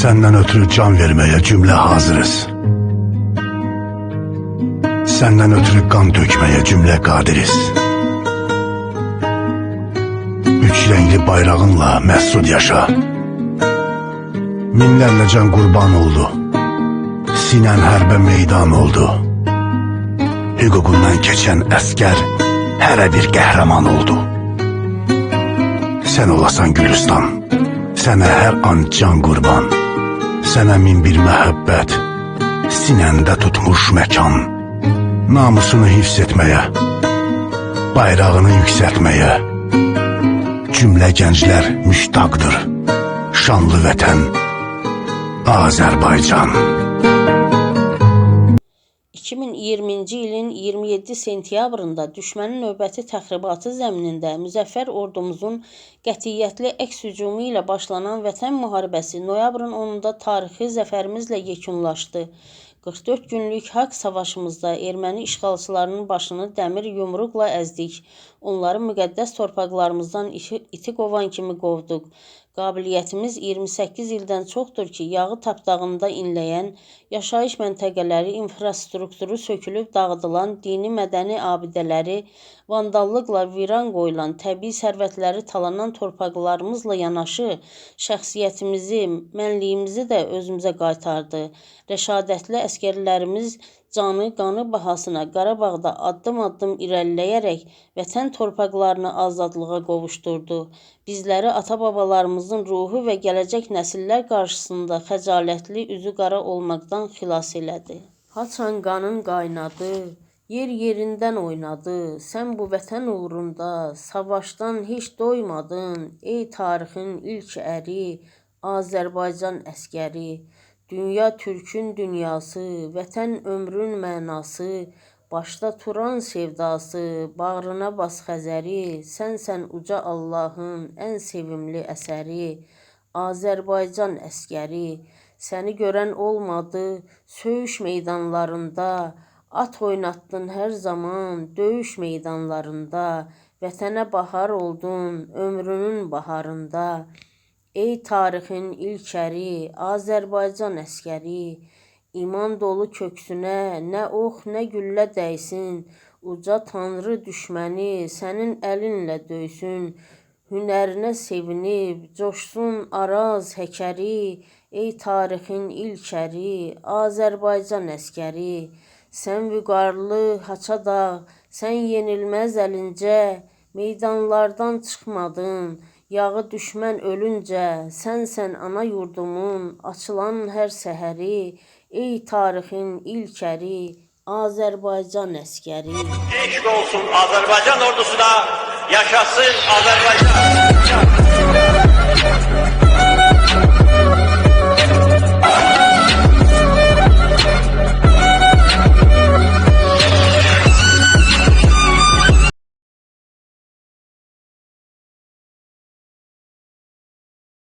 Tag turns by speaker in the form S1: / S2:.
S1: Senden ötürü can vermeye cümle hazırız. Senden ötürü kan dökmeye cümle kadiriz. Üç renkli bayrağınla mesut yaşa. Minlerle can kurban oldu. Sinen herbe meydan oldu. Hüququndan keçen əskər hərə bir qəhrəman oldu. Sən olasan Gülüstan, sənə hər an can qurban. Sənə min bir məhəbbət, sinəndə tutmuş məkan. Namusunu hifz etməyə, bayrağını yüksəltməyə. Cümlə gənclər müştaqdır. Şanlı vətən, Azərbaycan.
S2: 2020-ci ilin 27 sentyabrında düşmənin növbəti təxribatı zəminində müzəffər ordumuzun qətiyyətli əks hücumu ilə başlanan Vətən müharibəsi noyabrın 10-da tarixi zəfərimizlə yekunlaşdı. 44 günlük haqq savaşımızda erməni işğalçılarının başını dəmir yumruqla əzdik. Onları müqəddəs torpaqlarımızdan iti, iti qovan kimi qovduq. Qabiliyyətimiz 28 ildən çoxdur ki, yağı tapdağında inləyən, yaşayış məntəqələri, infrastrukturu sökülüb dağıdılan, dini mədəni abidələri vandallıqla viran qoyulan, təbii sərvətləri talanan torpaqlarımızla yanaşı, şəxsiyyətimizi, mənliyimizi də özümüzə qaytardı. Rəşadətli əskərlərimiz canı, qanı bahasına Qarabağda addım-addım irəliləyərək vətən torpaqlarını azadlığa qovuşdurdu. Bizləri ata-babalarımızın ruhu və gələcək nəsillər qarşısında xəcalətli üzü qara olmaqdan xilas elədi. Haçan qanın qaynadı, yer yerindən oynadı. Sən bu vətən uğrunda savaşdan heç doymadın, ey tarixin ilk əri, Azərbaycan əskəri. Dünya türkün dünyası, vətən ömrün mənası, başda Turan sevdası, bağrına bas Xəzəri, sənsən uca Allahın ən sevimli əsəri, Azərbaycan əskəri. Səni görən olmadı söyüş meydanlarında, at oynatdın hər zaman döyüş meydanlarında, vətənə bahar oldun ömrünün baharında. Ey tarixin ilk əri, Azərbaycan əskəri, iman dolu köksünə nə ox, nə güllə dəysin, uca Tanrı düşməni sənin əlinlə döysün. Hünərinə sevinib coşsun Araz həkəri, ey tarixin ilk əri, Azərbaycan əskəri. Sən vüqarlı Haçadağ, sən yenilməz əlincə, meydanlardan çıxmadın. Yağı düşmən ölüncə, sənsən ana yurdumun açılan hər səhəri, ey tarixin ilk əri, Azərbaycan əskəri.
S3: Eşk olsun Azerbaycan ordusuna, yaşasın Azerbaycan.